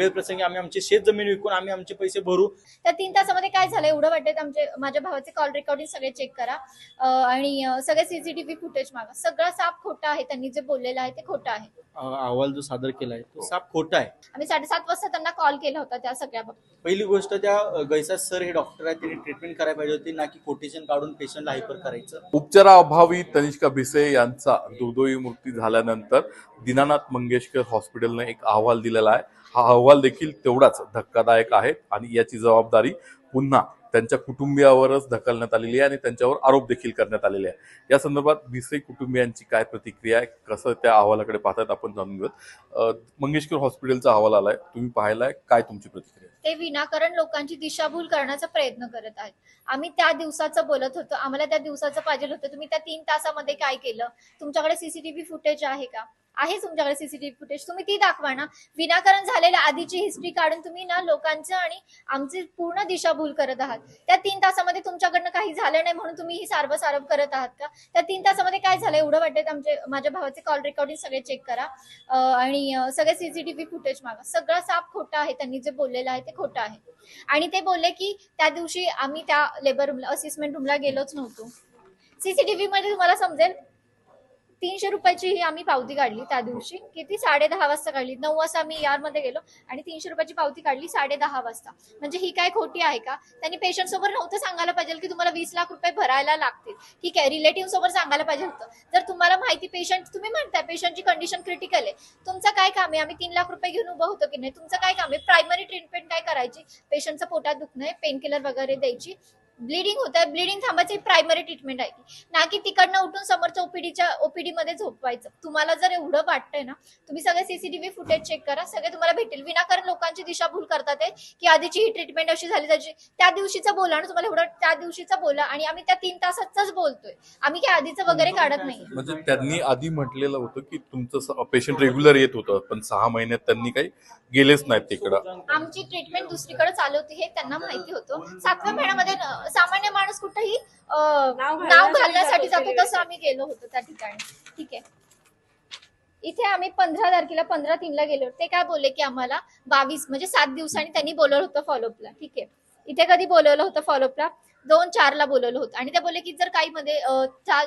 वेळ प्रसंगी आम्ही आमची शेत जमीन विकून आम्ही आमचे पैसे भरू. त्या तीन तासामध्ये काय झालं एवढं वाटत आमचे माझ्या भावाचे कॉल रेकॉर्डिंग सगळे चेक करा. आणि सगळे सीसीटीव्ही फुटेज मागा. सगळं साप खोटं आहे त्यांनी जे बोललेलं आहे ते खोटं आहे. अहवाल जो सादर केलाय तो साप खोटा आहे. आम्ही साडेसात वाजता त्यांना कॉल केला होता त्या सगळ्या बाबतीत. पहिली गोष्ट त्या अ, सर हे डॉक्टर आहेत त्यांनी ट्रीटमेंट करायला पाहिजे होती ना की कोटेशन काढून पेशंटला हायपर करायचं. उपचाराअभावी तनिष्का भिसे यांचा दुर्दैवी मृत्यू झाल्यानंतर दीनानाथ मंगेशकर हॉस्पिटलने एक अहवाल दिलेला आहे. हा अहवाल देखील तेवढाच धक्कादायक आहे आणि याची जबाबदारी पुन्हा त्यांच्या कुटुंबियावरच ढकलण्यात आलेली आहे आणि त्यांच्यावर आरोप देखील करण्यात आलेले आहे. या संदर्भात भिसे कुटुंबियांची काय प्रतिक्रिया आहे? कसं त्या अहवालाकडे पाहतात आपण जाणून घेऊयात. मंगेशकर हॉस्पिटलचा अहवाल आलाय. तुम्ही पाहिलाय? काय तुमची प्रतिक्रिया आहे? ते विनाकारण लोकांची दिशाभूल करण्याचा प्रयत्न करत आहेत. आम्ही त्या दिवसाचं बोलत होतो. आम्हाला त्या दिवसाचं पाहिजे होतं. तुम्ही त्या तीन तासामध्ये काय केलं? तुमच्याकडे सीसीटीव्ही फुटेज आहे का? आहे तुमच्याकडे सीसीटीव्ही फुटेज तुम्ही ती दाखवा ना. विनाकारण झालेल्या आधीची हिस्ट्री काढून तुम्ही ना लोकांचं आणि आमची पूर्ण दिशाभूल करत आहात. त्या तीन तासामध्ये तुमच्याकडनं काही झालं नाही म्हणून तुम्ही ही सारव सारव करत आहात का? त्या तीन तासामध्ये काय झालं? एवढं वाटत आमचे माझ्या भावाचे कॉल रेकॉर्डिंग सगळे चेक करा. आणि सगळे सीसीटीव्ही फुटेज मागा. सगळं साप खोटं आहे. त्यांनी जे बोललेलं आहे ते खोटं आहे. आणि ते बोलले की त्या दिवशी आम्ही त्या लेबर रूमला असिस्टमेंट रूमला गेलोच नव्हतो. सीसीटीव्ही मध्ये तुम्हाला समजेल तीनशे रुपयाची ही आम्ही पावती काढली त्या दिवशी. किती? साडे दहा वाजता काढली. नऊ वाजता आम्ही यारमध्ये गेलो आणि तीनशे रुपयाची पावती काढली साडे दहा वाजता. म्हणजे ही काय खोटी आहे का? त्यांनी पेशंट सोबत नव्हतं सांगायला पाहिजे की तुम्हाला वीस लाख रुपये भरायला लागतील. ठीक आहे रिलेटिव्ह सोबत सांगायला पाहिजे होतं. जर तुम्हाला माहिती पेशंट तुम्ही म्हणताय पेशंटची कंडिशन क्रिटिकल आहे. तुमचं काय काम आहे? आम्ही तीन लाख रुपये घेऊन उभं होतो की नाही? तुमचं काय काम आहे? प्रायमरी ट्रीटमेंट काय करायची? पेशंटचं पोटात दुखणं आहे पेन किलर वगैरे द्यायची. ब्लिडिंग होत आहे ब्लिडिंग थांबायची प्रायमरी ट्रीटमेंट आहे ना की तिकडनं उठून समोरच्या ओपीडीच्या ओपीडी मध्ये झोपवायचं. तुम्हाला जर एवढं वाटतंय ना तुम्ही सगळे सीसीटीव्ही फुटेज चेक करा. सगळे तुम्हाला भेटेल. विनाकारण लोकांची दिशाभूल करतात की आधीची ही ट्रीटमेंट अशी झाली त्याची. त्या दिवशीचं बोला ना तुम्हाला एवढं त्या दिवशीचं बोला. आणि आम्ही त्या तीन तासाचाच बोलतोय. आम्ही काय आधीचं वगैरे काढत नाही. म्हणजे त्यांनी आधी म्हटलेलं होतं की तुमचं पेशंट रेग्युलर येत होतं. पण सहा महिन्यात त्यांनी काही गेलेच नाहीत तिकडं. आमची ट्रीटमेंट दुसरीकडे चालू होती हे त्यांना माहिती होतं. सातव्या महिन्यामध्ये सामान्य माणूस कुठेही नाव घालण्यासाठी जातो तसं आम्ही गेलो होतो त्या ठिकाणी. ठीक आहे. इथे आम्ही पंधरा तारखेला पंधरा तीनला गेलो. ते काय बोलले की आम्हाला बावीस म्हणजे सात दिवसांनी त्यांनी बोलवलं होतं फॉलोअपला ठीक आहे. इथे कधी बोलवलं होतं फॉलोअपला दोन चारला बोलवलं होतं. आणि ते बोलले की जर काही मध्ये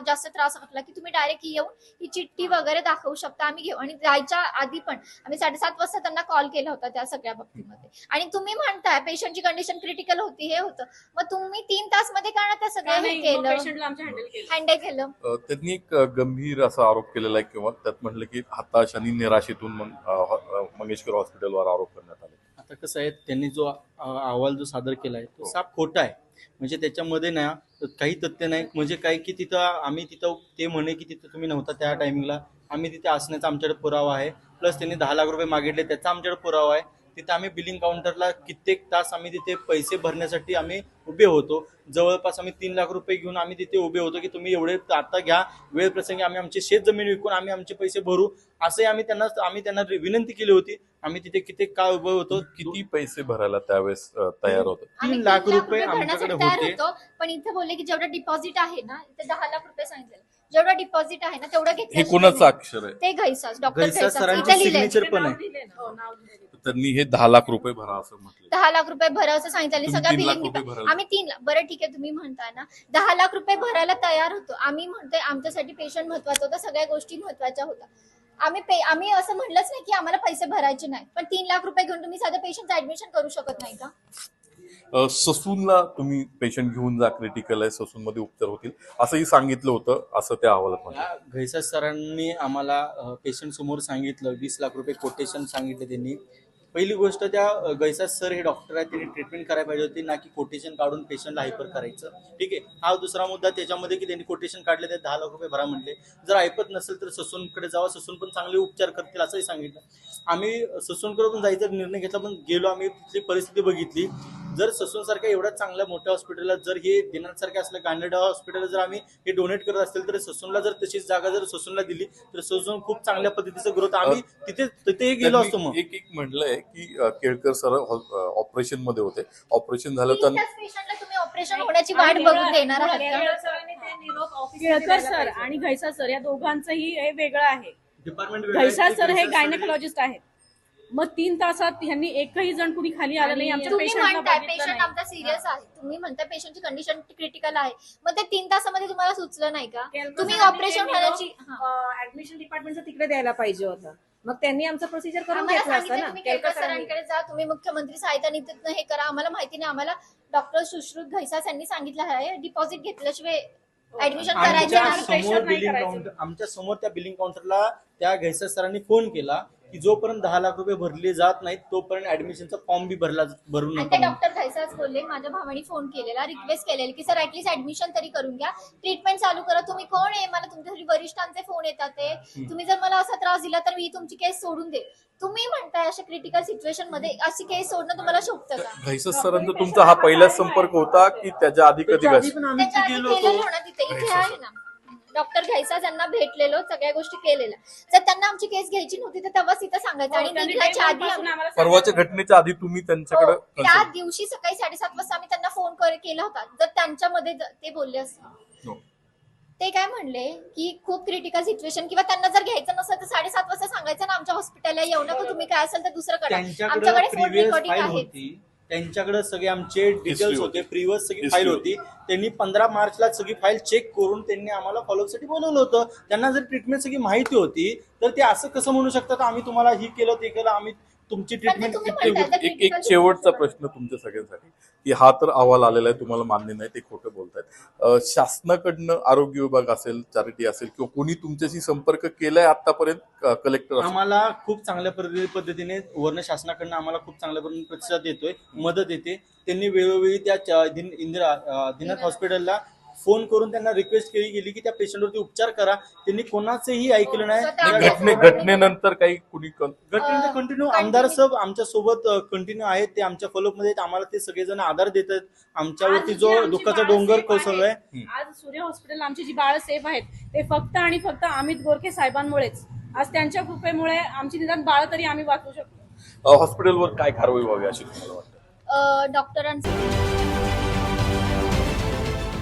जास्त त्रास वाटला की तुम्ही डायरेक्ट येऊन ही चिठ्ठी वगैरे दाखवू शकता. आम्ही घेऊ. आणि जायच्या आधी पण आम्ही साडेसात वाजता त्यांना कॉल केला होता त्या सगळ्या बाबतीमध्ये. आणि तुम्ही म्हणताय पेशंटची कंडिशन क्रिटिकल होती हे होतं. मग तुम्ही तीन तासमध्ये का ना त्या सगळं हे केलं? हँडल केलं. हँडल केलं. अ, त्यांनी एक गंभीर असा आरोप केलेला आहे किंवा त्यात म्हटलं की हताश आणि निराशेतून मंगेशकर हॉस्पिटलवर आरोप करण्यात आले. आता कसं आहे त्यांनी जो अहवाल जो सादर केलाय तो साप खोटा आहे. म्हणजे त्याच्यामध्ये ना काही तथ्य नाही. म्हणजे काय की तिथं आम्ही तिथं ते म्हणे की तिथं तुम्ही नव्हता त्या टायमिंगला आम्ही तिथे असण्याचा आमच्याकडे पुरावा आहे. प्लस त्यांनी दहा लाख रुपये मागितले त्याचा आमच्याकडे पुरावा आहे. तिथे आम्ही बिलिंग काउंटरला कित्येक तास आम्ही तिथे पैसे भरण्यासाठी आम्ही उभे होतो. जवळपास आम्ही तीन लाख रुपये घेऊन आम्ही तिथे उभे होतो की तुम्ही एवढे आता घ्या. वेळ प्रसंगी आम्ही आमची शेत जमीन विकून आम्ही आमचे पैसे भरू. असे आम्ही त्यांना आम्ही त्यांना विनंती केली होती. आम्ही तिथे किती काळ उभे होतो. किती पैसे भरायला त्यावेळेस तयार होते? तीन लाख रुपये आमच्याकडे होते. पण इथे बोलले की जेवढं डिपॉझिट आहे ना इथे दहा लाख रुपये सांगितलं. जेवढं डिपॉझिट आहे ना तेवढं हे घेतलं कोणाचं अक्षर आहे? ते घैसास डॉक्टर घैसास सरांचे signature पण आहे. हो. त्यांनी हे दहा लाख रुपये भरा असं म्हटलं दहा लाख रुपये भरा असं सांगितलं. आणि तुम्ही सगळ्या तीन लाख बिलिंग रुपये भराल. आम्ही तीन लाख बरं ठीक आहे तुम्ही म्हणताय ना. दहा लाख रुपये भरायला तयार होतो. आम्ही म्हणतोय आमच्यासाठी पेशंट महत्त्वाचा होता सगळ्या गोष्टी महत्त्वाच्या होत्या. आम्ही पे आम्ही असं म्हणलंच नाही की आम्हाला पैसे भरायचे नाही. पण तीन लाख रुपये घेऊन तुम्ही साधं पेशंटचं ऍडमिशन करू शकत नाही का? अ, ससूनला तुम्ही पेशंट घेऊन जा क्रिटिकल आहे ससून मध्ये उपचार होतील. असंही सांगितलं होतं असं त्या अहवालात म्हटलं. या घैसास सरांनी आम्हाला पेशंट समोर सांगितलं वीस लाख रुपये कोटेशन सांगितले त्यांनी. पहिली गोष्ट त्या गैसात सर हे डॉक्टर आहेत त्यांनी ट्रीटमेंट करायला पाहिजे होती ना की कोटेशन काढून पेशंटला हायपर करायचं. ठीक आहे? हा दुसरा मुद्दा त्याच्यामध्ये की त्यांनी कोटेशन काढले ते दहा लाख रुपये भरा म्हटले. जर ऐकत नसेल तर ससूनकडे जावा ससून पण चांगले उपचार करतील असंही सांगितलं. आम्ही ससूनकडे पण जायचा निर्णय घेतला पण गेलो आम्ही तिथली परिस्थिती बघितली. जर ससून सारख्या एवढ्या चांगल्या मोठ्या हॉस्पिटलला जर हे दिनाथ सारख्या असल्या गांधेडा हॉस्पिटल जर आम्ही हे डोनेट करत असतील तर ससूनला जर तशीच जागा जर ससूनला दिली तर ससून खूप चांगल्या पद्धतीचं ग्रोथ आम्ही तिथे तिथे गेलो असतो मग. एक एक म्हटलंय की केळकर सर ऑपरेशनमध्ये होते. ऑपरेशन झालं तर त्याच पेशंटला तुम्ही ऑपरेशन होण्याची वाट बघून देणार केळकर सर. आणि घैसा सर या दोघांचंही हे वेगळं आहे. डिपार्टमेंट घैसा सर हे गायनेकोलॉजिस्ट आहेत. मग तीन तासात ह्यांनी एकही जण कुणी खाली आलं नाही आमच्या तुम्ही म्हणताय पेशंट. आमचा सिरियस आहे. तुम्ही म्हणताय पेशंटची कंडिशन क्रिटिकल आहे. मग ते तीन तासामध्ये तुम्हाला सुचलं नाही का? तुम्ही ऑपरेशन होण्याची हा. अं, ऍडमिशन डिपार्टमेंटचं तिकडे द्यायला पाहिजे होतं. मग त्यांनी आमचं प्रोसिजर करून आम्हाला घेतलं असतं सांगितलं ना तुम्ही केळकर सरांनी. सरांकडे जा तुम्ही मुख्यमंत्री सहायता निधीतनं हे करा. आम्हाला माहिती नाही. आम्हाला डॉक्टर सुश्रुत घैसास यांनी सांगितलं आहे. डिपॉझिट घेतल्याशिवाय ऍडमिशन करायचं आमच्या नाही. समोर बिलिंग करायचं. काउंटर आमच्यासमोर त्या बिलिंग काउंटरला त्या घैसा सरांनी फोन केला. की जोपर्यंत दहा लाख रुपये भरले जात नाहीत तोपर्यंत ऍडमिशनचा फॉर्म बी भरला भरू आणि ते नका म्हणून. डॉक्टर घैसाच बोलले माझ्या भावाने फोन केलेला रिक्वेस्ट केलेली की सर ऍटलीस्ट ऍडमिशन तरी करून घ्या. ट्रीटमेंट चालू करा. तुम्ही कोण आहे? मला तुमच्या वरिष्ठांचे फोन येतात ते तुम्ही जर मला असा त्रास दिला तर मी तुमची केस सोडून दे तुम्ही म्हणताय अशा क्रिटिकल सिच्युएशनमध्ये अशी केस सोडणं तुम्हाला शोभतं का? सरांचा तुमचा हा पहिलाच संपर्क होता की त्याच्या आधी कधी त्याच्या आधी पण आम्ही त्याच्या आधी गेलो केलेलं होतो. ना तिथे इथे आहे ना. डॉक्टर घ्यायचा त्यांना भेटलेलो सगळ्या गोष्टी केलेल्या. जर त्यांना आमची केस घ्यायची नव्हती तर तेव्हाच तिथं सांगायचं. आणि हो, निघण्याच्या आधी आम्ही- परवाच्या. घटनेच्या आधी तुम्ही त्यांच्याकडे हो, त्या दिवशी सकाळी साडेसात वाजता आम्ही त्यांना फोन कर- केला होता. जर त्यांच्यामध्ये ते बोलले असते. हो. ते काय म्हणले की खूप क्रिटिकल सिच्युएशन किंवा त्यांना जर घ्यायचं नसेल तर साडेसात वाजता सांगायचं ना आमच्या हॉस्पिटलला येऊ नका तुम्ही काय असेल तर दुसरं करा. त्यांच्याकडे आमच्याकडे फोन प्रिव्हियस रेकॉर्डिंग फाईल आहे होती. त्यांच्याकडे सगळे आमचे डिटेल्स होते. प्रिव्हियस सगळी फाईल होती. त्यांनी पंधरा मार्चला सगळी फाईल चेक करून त्यांनी आम्हाला फॉलोअपसाठी बोलवलं होतं त्यांना जर ट्रीटमेंट सगळी माहिती होती तर ते असं कसं म्हणू शकतात आम्ही तुम्हाला ही केलं ते केलं आम्ही तुमची ट्रीटमेंट तुम्ही किती म्हणताय होती? तर एक एक शेवटचा प्रश्न तुमच्या सगळ्यांसाठी की हा तर अहवाल आलेला आहे तुम्हाला मान्य नाही ते खोटं बोलतायत. अं, शासनाकडनं आरोग्य विभाग असेल चॅरिटी असेल किंवा कोणी तुमच्याशी संपर्क केलाय आतापर्यंत कलेक्टर असेल आम्हाला खूप चांगल्या पद्धती- पद्धतीने वर्ण शासनाकडनं आम्हाला खूप चांगल्या पद्धतीने प्रतिसाद देतोय मदत येते त्यांनी वेळोवेळी त्या च- दिन- इंदिरा अं, दिनाथ हॉस्पिटलला फोन करून त्यांना रिक्वेस्ट केली गेली की त्या पेशंटवरती उपचार करा. त्यांनी कोणाचंही ऐकलं नाही. घटने घटनेनंतर काही कुणी कं- घटनेनंतर कंटिन्यू. आमदार साहेब आमच्यासोबत कंटिन्यू आहेत. ते आमच्या फॉलोअपमध्ये आहेत. आम्हाला ते सगळेजण आधार देतात आमच्यावरती आज जी जो आमची दुःखाचा डोंगर कोसळलाय. आहे, आज सूर्य हॉस्पिटल आमची जी बाळ सेफ आहेत ते फक्त आणि फक्त अमित गोरखे साहेबांमुळेच. आज त्यांच्या कृपेमुळे आमची निदान बाळ तरी आम्ही वाचवू शकतो. हॉस्पिटलवर काय कारवाई व्हावी अशी तुम्हाला वाटतं? अं, डॉक्टरांचं